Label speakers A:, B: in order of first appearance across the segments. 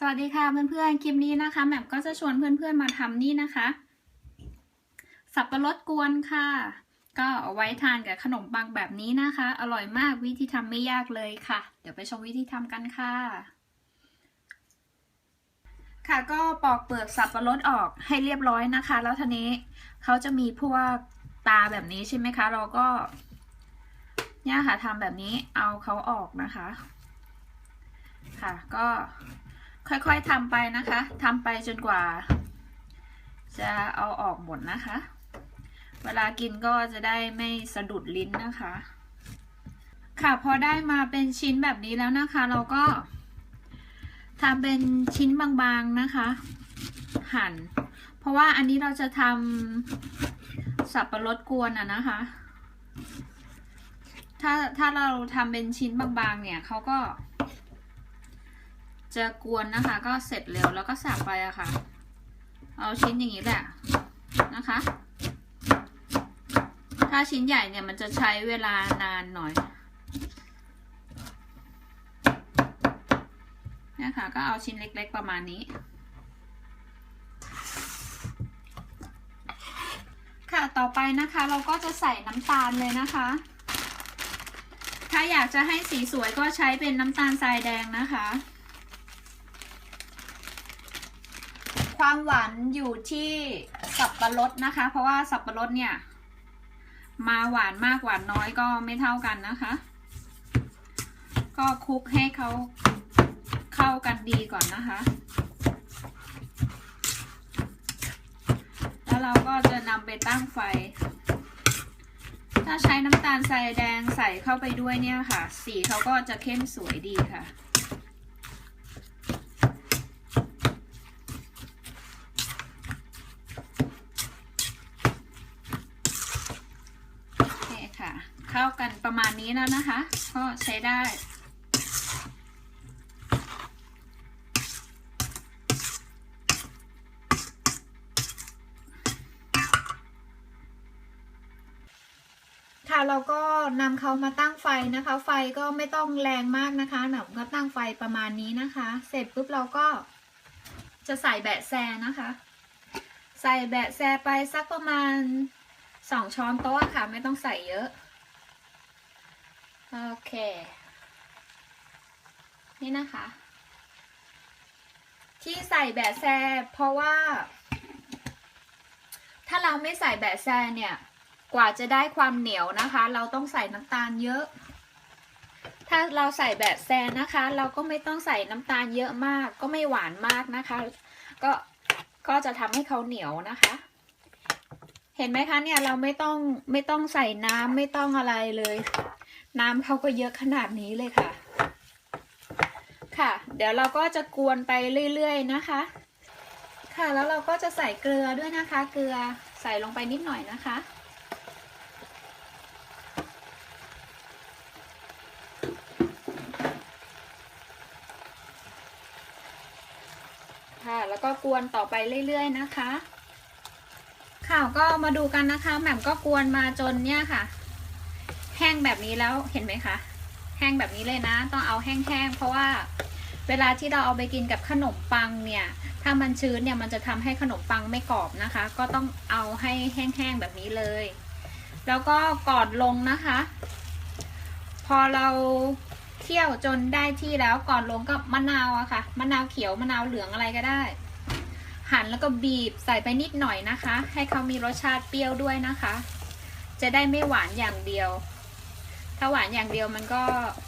A: สวัสดีค่ะเพื่อนๆ คลิปนี้นะคะแม่มก็จะชวนเพื่อนๆมาทำนี่นะคะ สับปะรดกวนค่ะ ก็เอาไว้ทานกับขนมปังแบบนี้นะคะ อร่อยมากวิธีทำไม่ยากเลยค่ะ เดี๋ยวไปชมวิธีทำกันค่ะ ค่ะก็ปอกเปลือกสับปะรดออกให้เรียบร้อยนะคะ แล้วทีนี้เขาจะมีพวกตาแบบนี้ใช่ไหมคะ เราก็ เนี่ยค่ะทำแบบนี้เอาเขาออกนะคะ ค่ะก็ ค่อยๆทำไปนะคะทำไปจนกว่า จะเอาออกหมดนะคะ เวลากินก็จะได้ไม่สะดุดลิ้นนะคะ ค่ะพอได้มาเป็นชิ้นแบบนี้แล้วนะคะ เราก็ทำเป็นชิ้นบางๆนะคะ หั่น เพราะว่าอันนี้เราจะทำสับปะรดกวนอะนะคะ ถ้าถ้าเราทำเป็นชิ้นบางๆเนี่ยเขาก็ จะกวนนะคะ ก็เสร็จเร็วแล้วก็สับไปอะค่ะ เอาชิ้นอย่างนี้แหละนะคะ ถ้าชิ้นใหญ่เนี่ยมันจะใช้เวลานานหน่อยนะคะก็เอาชิ้นเล็ก ๆ ประมาณนี้ ค่ะต่อไปนะคะเราก็จะใส่น้ำตาลเลยนะคะ ถ้าอยากจะให้สีสวยก็ใช้เป็นน้ำตาลทรายแดงนะคะ ความหวานอยู่ที่สับปะรดนะคะ เพราะว่าสับปะรดเนี่ย มาหวานมากหวานน้อยก็ไม่เท่ากันนะคะ ก็คลุกให้เขาเข้ากันดีก่อนนะคะ แล้วเราก็จะนำไปตั้งไฟ ถ้าใช้น้ำตาลทรายแดงใส่เข้าไปด้วยเนี่ยค่ะ สีเขาก็จะเข้มสวยดีค่ะ โอเคค่ะ เข้ากันประมา ณนี้แล้วนะคะ ก็ใช้ได้ ค่ะเราก็นำเขามาตั้งไฟนะคะ ไฟก็ไม่ต้องแรงมากนะคะหนูก็ตั้งไฟประมาณนี้นะคะ เสร็จปุ๊บเราก็จะใส่แบะแซนะคะ ใส่แบะแซไปสักประมาณสองช้อนโต๊ะค่ะ ไม่ต้องใส่เยอะ โอเค นี่นะคะ ที่ใส่แบะแซเพราะว่า ถ้าเราไม่ใส่แบะแซเนี่ย กว่าจะได้ความเหนียวนะคะ เราต้องใส่น้ำตาลเยอะ ถ้าเราใส่แบบแซนนะคะ เราก็ไม่ต้องใส่น้ำตาลเยอะมาก ก็ไม่หวานมากนะคะ ก็ก็จะทำให้เขาเหนียวนะคะเห็นไหมคะเนี่ยเราไม่ต้องไม่ต้องใส่น้ำไม่ต้องอะไรเลย น้ำเขาก็เยอะขนาดนี้เลยค่ะ ค่ะ เดี๋ยวเราก็จะกวนไปเรื่อยๆนะคะ ค่ะแล้วเราก็จะใส่เกลือด้วยนะคะ เกลือใส่ลงไปนิดหน่อยนะคะค่ะแล้วก็กวนต่อไปเรื่อยๆนะคะข่าวก็มาดูกันนะคะแหม่มก็กวนมาจนเนี่ยค่ะ แห้งแบบนี้แล้วเห็นไหมคะ แห้งแบบนี้เลยนะ ต้องเอาแห้งๆเพราะว่าเวลาที่เราเอาไปกินกับขนมปังเนี่ย ถ้ามันชื้นเนี่ยมันจะทำให้ขนมปังไม่กรอบนะคะ ก็ต้องเอาให้แห้งๆแบบนี้เลย แล้วก็ก่อนลงนะคะ พอเราเคี่ยวจนได้ที่แล้วก่อนลงก็มะนาวอะค่ะ มะนาวเขียวมะนาวเหลืองอะไรก็ได้ หั่นแล้วก็บีบใส่ไปนิดหน่อยนะคะ ให้เขามีรสชาติเปรี้ยวด้วยนะคะ จะได้ไม่หวานอย่างเดียว ถ้าหวานอย่างเดียวมันก็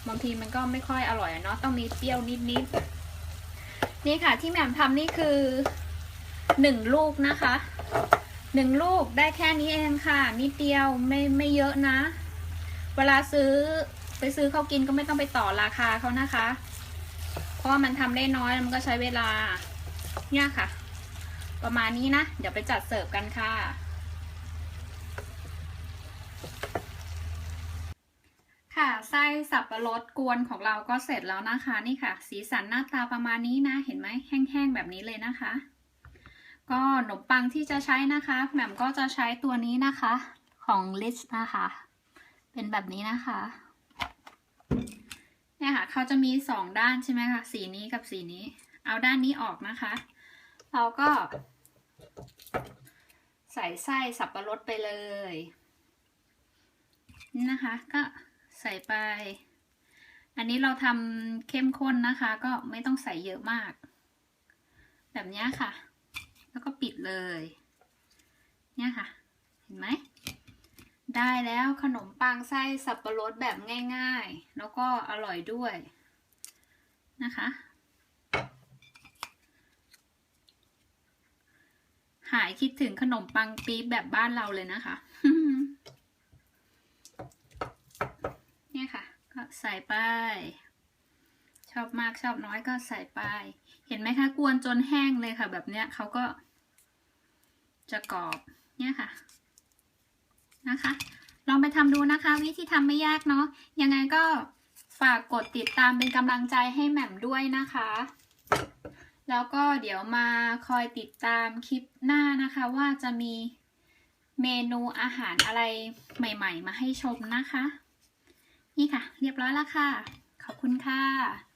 A: บางทีมันก็ไม่ค่อยอร่อยเนาะต้องมีเปรี้ยวนิดๆนี่ค่ะที่แหม่มทำนี่คือหนึ่งลูกนะคะหนึ่งลูกได้แค่นี้เองค่ะนิดเดียวไม่ไม่เยอะนะ เวลาซื้อไปซื้อเขากินก็ไม่ต้องไปต่อราคาเขานะคะ เพราะว่ามันทำได้น้อยมันก็ใช้เวลาเนี่ยค่ะ ประมาณนี้นะ เดี๋ยวไปจัดเสิร์ฟกันค่ะ ค่ะ ไส้สับปะรดกวนของเราก็เสร็จแล้วนะคะ นี่ค่ะ สีสันหน้าตาประมาณนี้นะ เห็นไหมแห้งๆแบบนี้เลยนะคะ ก็ขนมปังที่จะใช้นะคะแหม่มก็จะใช้ตัวนี้นะคะของลิสนะคะ เป็นแบบนี้นะคะเนี่ยค่ะเขาจะมีสองด้านใช่ไหมคะสีนี้กับสีนี้ เอาด้านนี้ออกนะคะ เราก็ ใส่ไส้สับปะรดไปเลยนี่นะคะ ก็ ใส่ไป อันนี้เราทำเข้มข้นนะคะ ก็ไม่ต้องใส่เยอะมาก แบบนี้ค่ะ แล้วก็ปิดเลย เนี่ยค่ะ เห็นไหม ได้แล้วขนมปังไส้สับปะรดแบบง่าย ๆ แล้วก็อร่อยด้วยนะคะหายคิดถึงขนมปังปี๊บแบบบ้านเราเลยนะคะ เนี่ยค่ะ ก็ ใส่ไป ชอบมากชอบน้อยก็ใส่ไป เห็นไหมคะ กวนจนแห้งเลยค่ะ แบบเนี้ยเขาก็จะกรอบเนี่ยค่ะนะคะ ลองไปทำดูนะคะ วิธีทำไม่ยากเนาะยังไงก็ฝากกดติดตามเป็นกำลังใจให้แหม่มด้วยนะคะ แล้วก็เดี๋ยวมาคอยติดตามคลิปหน้านะคะ ว่าจะมีเมนูอาหารอะไรใหม่ ๆ มาให้ชมนะคะ นี่ค่ะ เรียบร้อยแล้วค่ะ ขอบคุณค่ะ